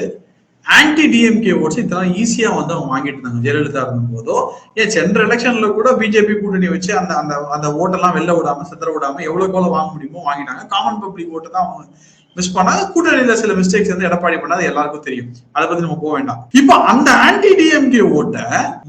ஆன்டி டிஎம்கே ஓட்ஸ் இதெல்லாம் ஈஸியா வந்து அவங்க வாங்கிட்டு இருந்தாங்க. ஜெயலலிதா இருந்த போதோ ஏன் சென்ற எலெக்ஷன்ல கூட பிஜேபி கூட்டணி வச்சு அந்த அந்த அந்த ஓட்டெல்லாம் வெளில விடாம சிதற விடாம எவ்வளவு எவ்வளவு வாங்க முடியுமோ வாங்கினாங்க காமன் பப்ளிக் ஓட்டு தான் அவங்க மிஸ் பண்ணாங்க கூட்டணியில சில மிஸ்டேக்ஸ் வந்து எடப்பாடி பண்ணாது எல்லாருக்கும் தெரியும். அதை பத்தி நம்ம போக வேண்டாம். இப்போ அந்த ஆன்டி டிஎம்கே ஓட்ட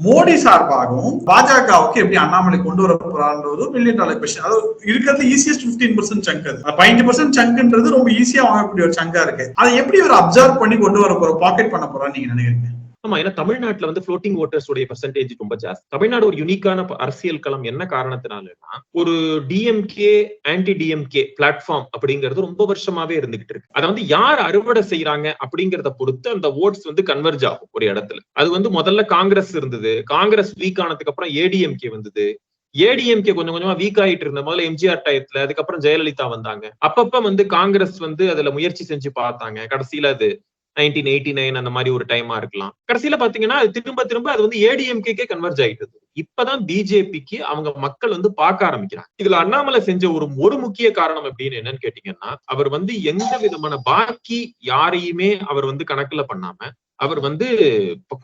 மோடி சார்பாகவும் பாஜகவுக்கு எப்படி அண்ணாமலை கொண்டு வர போறான்றது மில்லியன் டாலர் கொஸ்டின் அது இருக்கிறது ஈஸியஸ்ட் பிப்டீன் பர்சன்ட் சங்க் அது. பதினஞ்சு பர்சன்ட் சங்குன்றது ரொம்ப ஈஸியா வாங்கக்கூடிய ஒரு சங்கா இருக்கு. அதை எப்படி ஒரு அப்சர்வ் பண்ணி கொண்டு வர போற பாக்கெட் பண்ண போறான்னு நீங்க நினைக்கிறீங்க? ஆமா ஏன்னா தமிழ்நாட்டுல வந்து ஃப்ளோட்டிங் ஓட்டர்ஸ் உடைய பர்சன்டேஜ் ரொம்ப ஜாஸ்தி தமிழ்நாடு ஒரு யூனிக்கான அரசியல் களம் என்ன காரணத்தினாலனா ஒரு டிஎம்கே ஆன்டி டிஎம்கே பிளாட்ஃபார்ம் அப்படிங்கிறது ரொம்ப வருஷமாவே இருந்துகிட்டு இருக்கு. அதை வந்து யார் அறுவடை செய்யறாங்க அப்படிங்கறத பொறுத்து அந்த ஓட்ஸ் வந்து கன்வெர்ஜ் ஆகும் ஒரு இடத்துல. அது வந்து முதல்ல காங்கிரஸ் இருந்தது. காங்கிரஸ் வீக் ஆனதுக்கு அப்புறம் ஏடிஎம்கே வந்தது. ஏடிஎம்கே கொஞ்சம் கொஞ்சமா வீக் ஆயிட்டு இருந்த முதல்ல எம்ஜிஆர் டயத்துல அதுக்கப்புறம் ஜெயலலிதா வந்தாங்க. அப்பப்ப வந்து காங்கிரஸ் வந்து அதுல முயற்சி செஞ்சு பார்த்தாங்க. கடைசியில அது நைன்டீன் எயிட்டி நைன் அந்த மாதிரி ஒரு டைமா இருக்கலாம். கடைசியில பாத்தீங்கன்னா அது திரும்ப திரும்ப அது வந்து ஏடிஎம்கே கன்வெர்ஜ் ஆயிட்டது. இப்பதான் பிஜேபிக்கு அவங்க மக்கள் வந்து பார்க்க ஆரம்பிக்கிறாங்க. இதுல அண்ணாமலை செஞ்ச ஒரு ஒரு முக்கிய காரணம் அப்படின்னு என்னன்னு கேட்டீங்கன்னா அவர் வந்து எந்த விதமான பாக்கி யாரையுமே அவர் வந்து கணக்குல பண்ணாம அவர் வந்து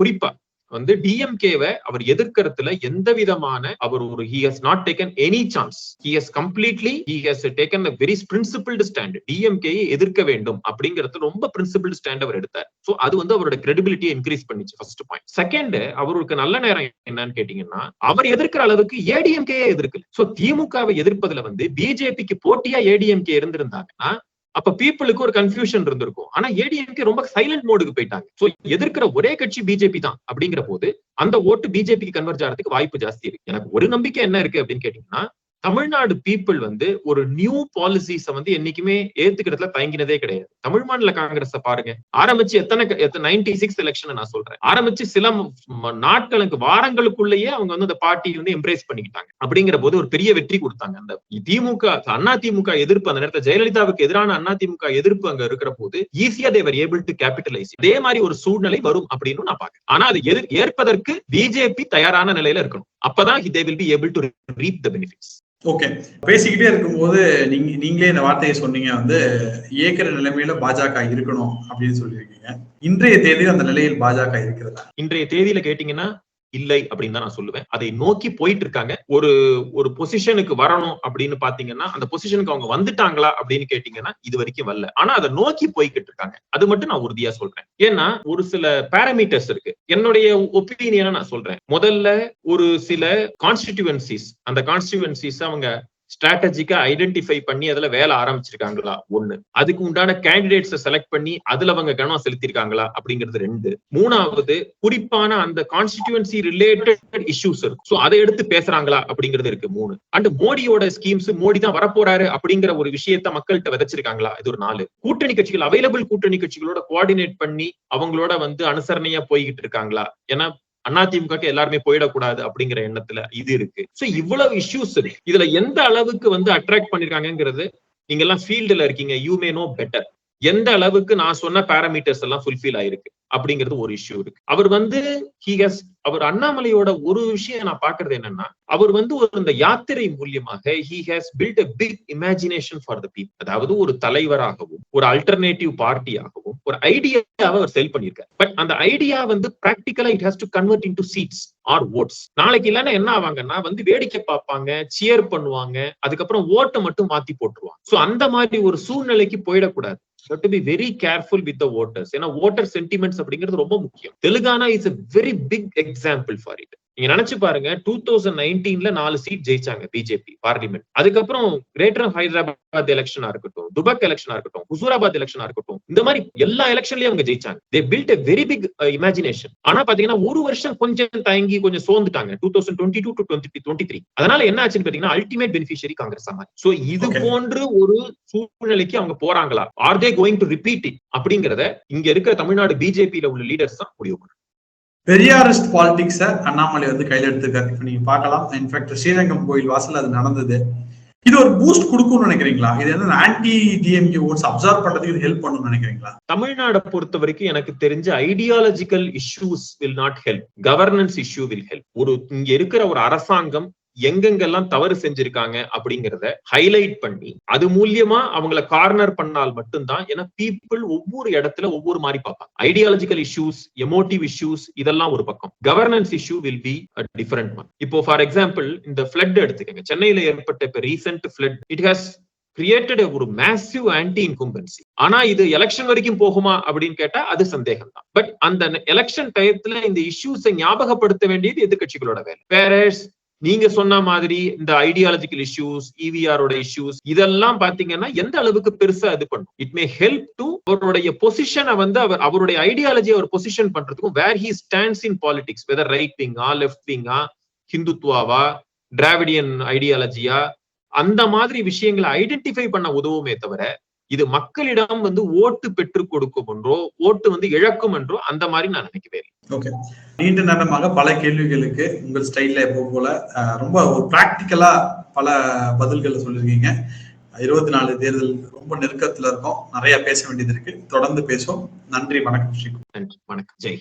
குறிப்பா வந்து டிஎம்கேவை அவர் எதிர்க்கிறதுல எந்த விதமான அவர் ஒரு he has not taken any chance he has completely he has taken very principled stand DMK எதிர்க்க வேண்டும் அப்படிங்கிறது ரொம்ப பிரின்சிபிள் ஸ்டாண்ட் அவர் எடுத்தார். சோ அது வந்து அவரோட கிரெடிபிலிட்டியை இன்க்ரீஸ் பண்ணிச்சு ஃபர்ஸ்ட் பாயிண்ட் செகண்ட் அவருக்கு நல்ல நேரம் என்னன்னு கேட்டீங்கன்னா அவர் எதிர்க்கிற அளவுக்கு ஏடிஎம்கே எதிர்க்கல. சோ திமுகவை எதிர்ப்பதுல வந்து பிஜேபிக்கு போட்டியா ஏடிஎம்கே இருந்திருந்தாங்கன்னா அப்ப பீப்புளுக்கு ஒரு கன்ஃபியூஷன் இருந்திருக்கும். ஆனா ஏடிஎம்கே ரொம்ப சைலண்ட் மோடுக்கு போயிட்டாங்க. சோ எதிர்க்கிற ஒரே கட்சி பிஜேபி தான் அப்படிங்கிற போது அந்த ஓட்டு பிஜேபிக்கு கன்வெர்ட் ஆகிறதுக்கு வாய்ப்பு ஜாஸ்தி இருக்கு. எனக்கு ஒரு நம்பிக்கை என்ன இருக்கு அப்படின்னு கேட்டீங்கன்னா தமிழ்நாடு பீப்புள் வந்து ஒரு நியூ பாலிசிஸ வந்து என்னைக்குமே ஏத்துக்கிறதுல தயங்கினதே கிடையாது. தமிழ் மாநில காங்கிரஸ் பாருங்க. ஆரம்பிச்சு எத்தனை நைன்டி சிக்ஸ் எலெக்ஷன் நான் சொல்றேன். ஆரம்பிச்சு சில நாட்களுக்கு வாரங்களுக்குள்ளேயே அவங்க வந்து அந்த பார்ட்டி வந்து எம்ப்ரேஸ் பண்ணிக்கிட்டாங்க. அப்படிங்கிற போது ஒரு பெரிய வெற்றி கொடுத்தாங்க. அந்த திமுக அண்ணா திமுக எதிர்ப்பு அந்த நேரத்தில் ஜெயலலிதாவுக்கு எதிரான அண்ணா திமுக எதிர்ப்பு அங்க இருக்கிற போது ஈஸியா தேவர் ஏபிள் டு கேபிட்டலைஸ் இதே மாதிரி ஒரு சூழ்நிலை வரும் அப்படின்னு நான் பாக்கிறேன் ஆனா அது எதிர் ஏற்பதற்கு பிஜேபி தயாரான நிலையில இருக்கணும். அப்பதான் they will be able to reap the benefits okay பேசிக்கிட்டே இருக்கும்போது நீங்க நீங்களே இந்த வார்த்தையை சொன்னீங்க வந்து ஏக்கிற நிலைமையில பாஜக இருக்கணும் அப்படின்னு சொல்லியிருக்கீங்க. இன்றைய தேதியில் அந்த நிலையில் பாஜக இருக்கிறதா? இன்றைய தேதியில கேட்டீங்கன்னா இல்லை அப்படின்னு தான் நான் சொல்லுவேன். அதை நோக்கி போயிட்டு இருக்காங்க ஒரு ஒரு பொசிஷனுக்கு வரணும் அப்படின்னு பாத்தீங்கன்னா அந்த பொசிஷனுக்கு அவங்க வந்துட்டாங்களா அப்படின்னு கேட்டீங்கன்னா இது வரைக்கும் வரல. ஆனா அதை நோக்கி போய்கிட்டு இருக்காங்க அது மட்டும் நான் உறுதியா சொல்றேன். ஏன்னா ஒரு சில பேராமீட்டர்ஸ் இருக்கு. என்னுடைய ஒப்பீனியனை நான் சொல்றேன். முதல்ல ஒரு சில கான்ஸ்டிடியூவன்சிஸ் அந்த கான்ஸ்டிடியூவன்சிஸ் அவங்க ஸ்ட்ராட்டஜிக்கா ஐடென்டிஃபை பண்ணி அதுல வேலை ஆரம்பிச்சிருக்காங்களா? ஒண்ணு. அதுக்கு உண்டான கேண்டிடேட்ஸை செலக்ட் பண்ணி அதுல அவங்க கவனம் செலுத்திருக்காங்களா? அப்படிங்கிறது ரெண்டு. மூணாவது குறிப்பான அந்த கான்ஸ்டிடியூன்சி ரிலேட்டட் இஷ்யூஸ் இருக்கு சோ அதை எடுத்து பேசுறாங்களா? அப்படிங்கிறது இருக்கு. மூணு. அண்ட் மோடியோட ஸ்கீம்ஸ் மோடி தான் வரப்போறாரு அப்படிங்கிற ஒரு விஷயத்த மக்கள்கிட்ட விதைச்சிருக்காங்களா? இது ஒரு நாலு. கூட்டணி கட்சிகள் அவைலபிள் கூட்டணி கட்சிகளோட கோஆர்டினேட் பண்ணி அவங்களோட வந்து அனுசரணையா போய்கிட்டு இருக்காங்களா? ஏன்னா அதிமுக எல்லாருமே போயிடக்கூடாது அப்படிங்கிற எண்ணத்துல இது இருக்கு. சோ இவ்வளவு இஷ்யூஸ் இருக்கு. இதுல எந்த அளவுக்கு வந்து அட்ராக்ட் பண்ணிருக்காங்கிறது நீங்க எல்லாம் ஃபீல்டுல இருக்கீங்க. யூ மே நோ பெட்டர் எந்த அளவுக்கு நான் சொன்ன பேராமீட்டர்ஸ் எல்லாம் ஃபுல்ஃபில் ஆயிருக்கு அப்படிங்கிறது ஒரு இஷ்யூ இருக்கு. அவர் வந்து ஹி ஹஸ் அவர் அண்ணாமலையோட ஒரு விஷயம் நான் பாக்குறது என்னன்னா அவர் வந்து ஒரு இந்த யாத்திரை மூலியமாக he has built a big imagination for the people அதாவது ஒரு தலைவராகவும் ஒரு அல்டர்னேட்டிவ் பார்ட்டியாகவும் ஒரு ஐடியாவை அவர் செல் பண்ணியிருக்காரு. பட் அந்த ஐடியா வந்து பிராக்டிக்கலா it has to convert into seats or votes நாளைக்கு இல்லைன்னா என்ன ஆவாங்கன்னா வந்து வேடிக்கை பார்ப்பாங்க சியர் பண்ணுவாங்க அதுக்கப்புறம் ஓட்டை மட்டும் மாத்தி போட்டுருவாங்க. சோ அந்த மாதிரி ஒரு சூழ்நிலைக்கு போயிடக்கூடாது. To be very careful with the voters ஏன்னா ஓட்டர் சென்டிமெண்ட்ஸ் அப்படிங்கிறது ரொம்ப முக்கியம். Telangana is a very big example for it நீங்க நினைச்சு பாருங்க டூ தௌசண்ட் நைன்டீன்ல நாலு சீட் ஜெயிச்சாங்க பிஜேபி பார்லிமெண்ட் அதுக்கப்புறம் கிரேட்டர் ஹைதராபாத் எலெக்ஷனா இருக்கட்டும் துபக் எலெக்ஷனா இருக்கட்டும் ஹுசூராபாத் எலெக்ஷனா இருக்கட்டும் இந்த மாதிரி எல்லா எலெக்ஷன்லயும் அவங்க ஜெயிச்சாங்க. They built a very big imagination ஆனா பாத்தீங்கன்னா ஒரு வருஷம் கொஞ்சம் தயங்கி கொஞ்சம் சோர்ந்துட்டாங்க two thousand twenty two to twenty twenty three அதனால என்ன ஆச்சுன்னு பாத்தீங்கன்னா அல்டிமேட் பெனிஃபிஷியரி காங்கிரஸ் ஆமா சோ இது. போன்று ஒரு சூழ்நிலைக்கு அவங்க போறாங்களா? Are they going to repeat அப்படிங்கறத இங்க இருக்கிற தமிழ்நாடு பிஜேபியில உள்ள லீடர்ஸ் தான் முடிவு பெரியாரிஸ்ட் பாலிடிக்ஸ அண்ணாமலை வந்து கையில எடுத்துக்காரு இப்ப நீங்க பார்க்கலாம். இன்ஃபேக்ட் ஸ்ரீரங்கம் கோயில் வாசல்ல அது நடந்தது. இது ஒரு பூஸ்ட் கொடுக்கும்னு நினைக்கிறீங்களா? இது வந்து ஆன்டி டிஎம்கே ஓட்ஸ் அப்சர்வ் பண்றதுக்கு இது ஹெல்ப் பண்ணும்னு நினைக்கிறீங்களா? தமிழ்நாடை பொறுத்த வரைக்கும் எனக்கு தெரிஞ்ச ideological issues will not help governance issue will help ஒரு இங்க இருக்கிற ஒரு அரசாங்கம் எங்கெங்கெல்லாம் தவறு செஞ்சிருக்காங்க அப்படிங்கறத ஹைலைட் பண்ணி அது மூலியமா அவங்கள கார்னர் பண்ணால் மட்டும்தான் ஏன்னா பீப்புள் ஒவ்வொரு இடத்துல ஒவ்வொரு மாதிரி பார்ப்பாங்க. ஐடியாலஜிக்கல் இஷ்யூஸ் எமோட்டிவ் இஷ்யூஸ் இதெல்லாம் ஒரு பக்கம். Governance issue will be a different one இப்போ ஃபார் எக்ஸாம்பிள் இந்த ஃபிளட் எடுத்துக்கங்க. சென்னையில ஏற்பட்ட இப்ப recent flood it has created ஒரு மேசிவ் ஆன்டி இன்கும்பன்சி ஆனா இது எலெக்ஷன் வரைக்கும் போகுமா அப்படின்னு கேட்டா அது சந்தேகம் தான் பட் அந்த எலெக்ஷன் டயத்துல இந்த இஷ்யூஸை ஞாபகப்படுத்த வேண்டியது எதிர்கட்சிகளோட வேலை. பேரஸ் நீங்க சொன்ன மாதிரி இந்த ஐடியாலஜிக்கல் இஷ்யூஸ் இவிஆரோட இஷ்யூஸ் இதெல்லாம் பாத்தீங்கன்னா எந்த அளவுக்கு பெருசா இது பண்ணும்? இட் மே ஹெல்ப் டு அவருடைய பொசிஷனை வந்து அவர் அவருடைய ஐடியாலஜி அவர் பொசிஷன் பண்றதுக்கும் where he stands in politics whether right விங்கா left விங்கா ஹிந்துத்வாவா டிராவிடியன் ஐடியாலஜியா அந்த மாதிரி விஷயங்களை ஐடென்டிஃபை பண்ண உதவுமே தவிர இது மக்களிடம் வந்து ஓட்டு பெற்றுக் கொடுக்கும் என்றோ ஓட்டு வந்து இழக்கும் என்றோ அந்த மாதிரி நான் நினைக்கவே இல்லை. ஓகே. நீண்ட நேரமாக பல கேள்விகளுக்கு உங்கள் ஸ்டைல்ல எப்போ போல ரொம்ப ஒரு பிராக்டிக்கலா பல பதில்கள் சொல்லியிருக்கீங்க. இருபத்தி நாலு தேர்தல் ரொம்ப நெருக்கத்துல இருக்கோம். நிறைய பேச வேண்டியது இருக்கு. தொடர்ந்து பேசுவோம். நன்றி வணக்கம் ஸ்ரீ நன்றி வணக்கம். ஜெய்